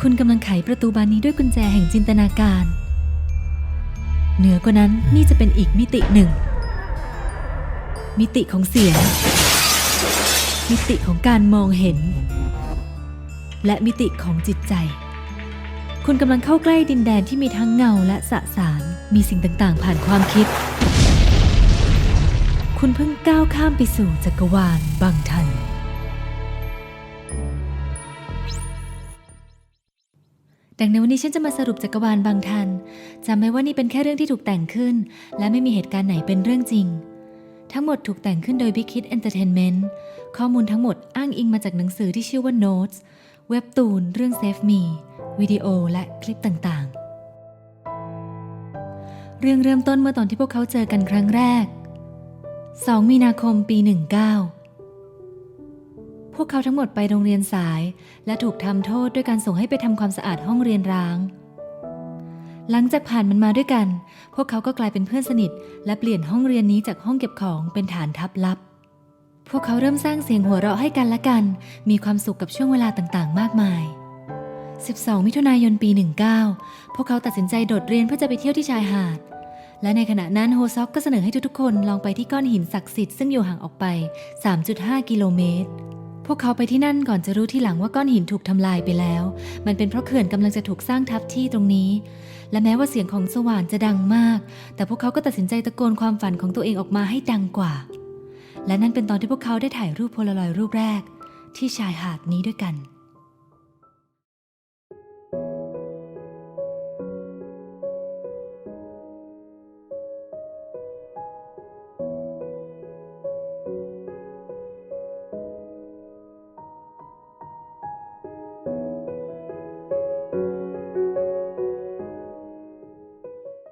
คุณกำลังไขประตูบานนี้ด้วยกุญแจแห่งจินตนาการ เหนือกว่านั้นนี่จะเป็นอีกมิติหนึ่ง มิติของเสียง มิติของการมองเห็น และมิติของจิตใจ คุณกำลังเข้าใกล้ดินแดนที่มีทั้งเงาและสสาร มีสิ่งต่างๆ ผ่านความคิด คุณเพิ่งก้าวข้ามไปสู่จักรวาลบางทัน ดังนั้นวันนี้ฉันจะมาสรุปจักรวาลบางทันจำไว้ว่านี่เป็นแค่เรื่องที่ถูกแต่งขึ้น และไม่มีเหตุการณ์ไหนเป็นเรื่องจริง ทั้งหมดถูกแต่งขึ้นโดย Big Kid Entertainment ข้อมูลทั้งหมดอ้างอิงมาจากหนังสือที่ชื่อว่า Notes เว็บตูนเรื่อง Save Me วิดีโอและคลิปต่างๆ เรื่องเริ่มต้นเมื่อตอนที่พวกเขาเจอกันครั้งแรก 2 มีนาคมปี 19 พวกเขาทั้งหมดไปโรงเรียนสาย และถูกทำโทษด้วยการส่งให้ไปทำความสะอาดห้องเรียนร้าง หลังจากผ่านมันมาด้วยกัน พวกเขาก็กลายเป็นเพื่อนสนิท และเปลี่ยนห้องเรียนนี้จากห้องเก็บของเป็นฐานทัพลับ พวกเขาเริ่มสร้างเสียงหัวเราะให้กันและกัน มีความสุขกับช่วงเวลาต่างๆ มากมาย 12 มิถุนายนปี 19 พวกเขาตัดสินใจโดดเรียนเพื่อจะไปเที่ยวที่ชายหาด และในขณะนั้นโฮซอกก็เสนอให้ทุกๆคนลองไปที่ก้อนหินศักดิ์สิทธิ์ซึ่งอยู่ห่างออกไป 3.5 กิโลเมตร พวกเขาไปที่นั่นก่อนจะรู้ที่หลังว่าก้อนหินถูกทำลายไปแล้ว มันเป็นเพราะเขื่อนกำลังจะถูกสร้างทับที่ตรงนี้ และแม้ว่าเสียงของสว่านจะดังมาก แต่พวกเขาก็ตัดสินใจตะโกนความฝันของตัวเองออกมาให้ดังกว่า และนั่นเป็นตอนที่พวกเขาได้ถ่ายรูปโพลารอยด์รูปแรก ที่ชายหาดนี้ด้วยกัน